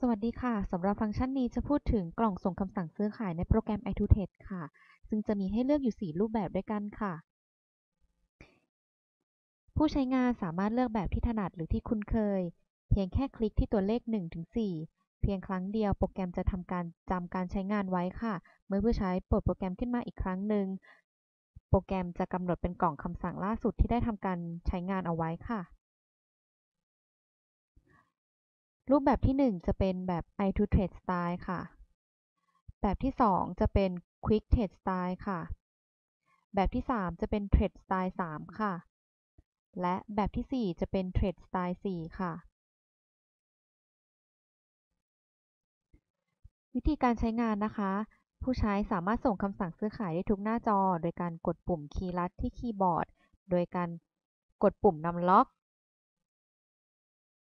สวัสดีค่ะ สำหรับฟังก์ชันนี้จะพูดถึงกล่องส่งคำสั่งซื้อขายในโปรแกรม i2TED ค่ะ ซึ่งจะมีให้เลือกอยู่ 4 รูปแบบด้วยกันค่ะ ผู้ใช้งานสามารถเลือกแบบที่ถนัดหรือที่คุ้นเคย เพียงแค่คลิกที่ตัวเลข 1-4 เพียงครั้งเดียวโปรแกรมจะทำการจำการใช้งานไว้ค่ะ เมื่อผู้ใช้เปิดโปรแกรมขึ้นมาอีกครั้งหนึ่ง โปรแกรมจะกำหนดเป็นกล่องคำสั่งล่าสุดที่ได้ทำการใช้งานเอาไว้ค่ะ รูปแบบที่ 1 จะเป็นแบบ i2Trade Style ค่ะ แบบที่ 2 จะเป็น Quick Trade Style ค่ะ แบบที่ 3 จะเป็น Trade Style 3 ค่ะ และแบบที่ 4 จะเป็น Trade Style 4 ค่ะ วิธีการใช้งานนะคะ ผู้ใช้สามารถส่งคำสั่งซื้อขายได้ทุกหน้าจอ โดยการกดปุ่มคีย์ลัดที่คีย์บอร์ด โดยการกดปุ่มนำล็อก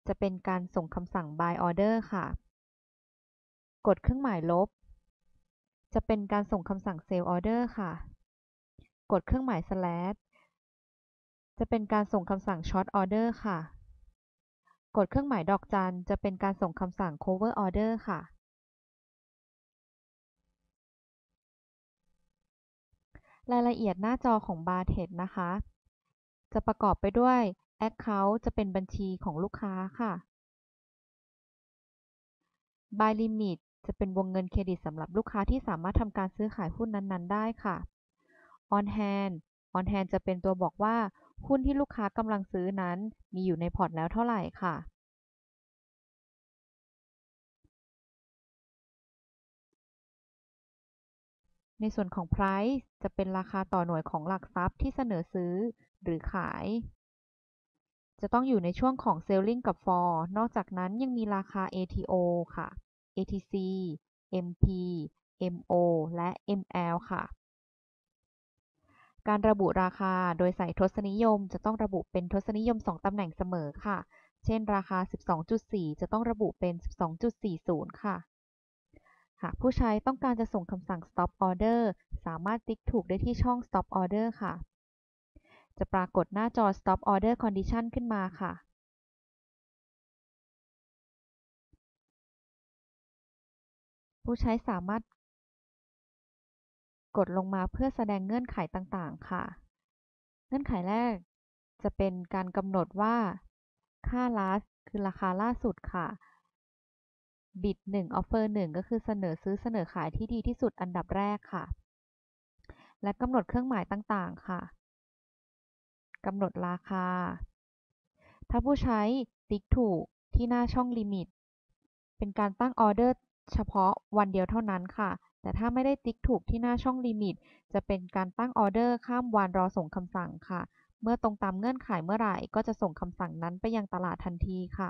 จะเป็นการส่งคำสั่ง buy order ค่ะ กดเครื่องหมายลบ จะเป็นการส่งคำสั่ง sell order ค่ะ กดเครื่องหมาย slash จะเป็นการส่งคำสั่ง short order ค่ะ กดเครื่องหมายดอกจันจะเป็นการส่งคำสั่ง cover order ค่ะ รายละเอียดหน้าจอของ Bartend นะคะ จะประกอบไปด้วย Account จะเป็นบัญชีของลูกค้าค่ะ Buy Limit จะเป็นวงเงินเครดิตสำหรับลูกค้าที่สามารถทำการซื้อขายหุ้นนั้นๆ ได้ค่ะ On Hand On Hand จะเป็นตัวบอกว่า หุ้นที่ลูกค้ากำลังซื้อนั้น มีอยู่ในพอร์ตแล้วเท่าไหร่ค่ะ ในส่วนของ Price จะเป็นราคาต่อหน่วยของหลักทรัพย์ที่เสนอซื้อหรือขาย จะต้องอยู่ในช่วงของ Selling กับ For นอกจากนั้นยังมีราคา ATO ค่ะ ATC MP MO และ ML ค่ะ การระบุราคาโดยใส่ทศนิยม จะต้องระบุเป็นทศนิยม 2 ตำแหน่งเสมอค่ะ เช่นราคา 12.4 จะต้องระบุเป็น 12.40 ค่ะ หากผู้ใช้ต้องการจะส่งคำสั่ง Stop Order สามารถติ๊กถูกได้ที่ช่อง Stop Order ค่ะ จะปรากฏหน้าจอ Stop Order Condition ขึ้นมาค่ะผู้ใช้สามารถกดลงมาเพื่อแสดงเงื่อนไขต่างๆ ค่ะ เงื่อนไขแรกจะเป็นการกำหนดว่า ค่า last คือราคาล่าสุดค่ะ bid 1 offer 1 ก็คือเสนอซื้อเสนอขายที่ดีที่สุดอันดับแรกค่ะ และกำหนดเครื่องหมายต่างๆ ค่ะ กำหนดราคา ถ้าผู้ใช้ติ๊กถูกที่หน้าช่องลิมิต เป็นการตั้งออเดอร์เฉพาะวันเดียวเท่านั้นค่ะ แต่ถ้าไม่ได้ติ๊กถูกที่หน้าช่องลิมิต จะเป็นการตั้งออเดอร์ข้ามวันรอส่งคำสั่งค่ะ เมื่อตรงตามเงื่อนไขเมื่อไหร่ก็จะส่งคำสั่งนั้นไปยังตลาดทันทีค่ะ